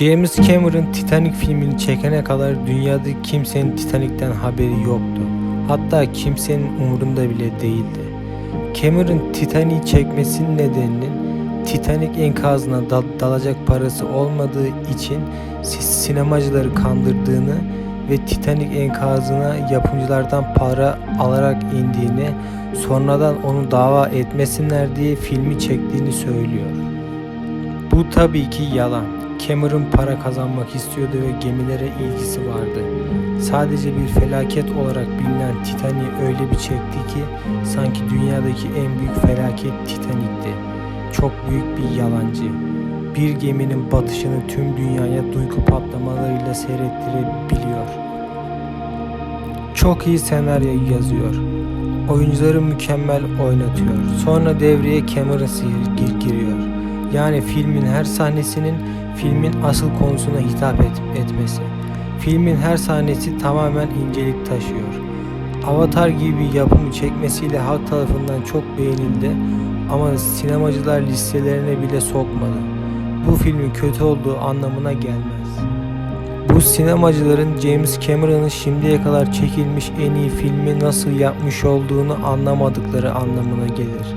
James Cameron Titanic filmini çekene kadar dünyada kimsenin Titanic'ten haberi yoktu. Hatta kimsenin umurunda bile değildi. Cameron Titanic'i çekmesinin nedeninin Titanic enkazına dal- dalacak parası olmadığı için si- sinemacıları kandırdığını ve Titanic enkazına yapımcılardan para alarak indiğini, sonradan onu dava etmesinler diye filmi çektiğini söylüyor. Bu tabii ki yalan. Cameron para kazanmak istiyordu ve gemilere ilgisi vardı. Sadece bir felaket olarak bilinen Titanic'i öyle bir çekti ki sanki dünyadaki en büyük felaket Titanic'ti. Çok büyük bir yalancı. Bir geminin batışını tüm dünyaya duygu patlamalarıyla seyrettirebiliyor. Çok iyi senaryo yazıyor. Oyuncuları mükemmel oynatıyor. Sonra devreye Cameron sihir gir- giriyor. Yani filmin her sahnesinin filmin asıl konusuna hitap et- etmesi. Filmin her sahnesi tamamen incelik taşıyor. Avatar gibi bir yapımı çekmesiyle halk tarafından çok beğenildi ama sinemacılar listelerine bile sokmadı. Bu filmin kötü olduğu anlamına gelmez. Bu sinemacıların James Cameron'ın şimdiye kadar çekilmiş en iyi filmi nasıl yapmış olduğunu anlamadıkları anlamına gelir.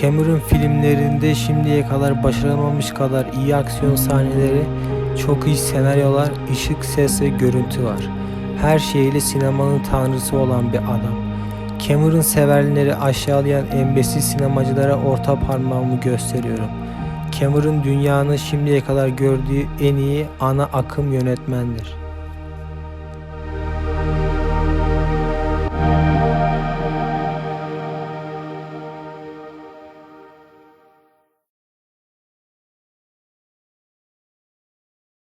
Cameron filmlerinde şimdiye kadar başaramamış kadar iyi aksiyon sahneleri, çok iyi senaryolar, ışık, ses ve görüntü var. Her şeyiyle sinemanın tanrısı olan bir adam. Cameron severleri aşağılayan embesi sinemacılara orta parmağımı gösteriyorum. Cameron dünyanın şimdiye kadar gördüğü en iyi ana akım yönetmendir.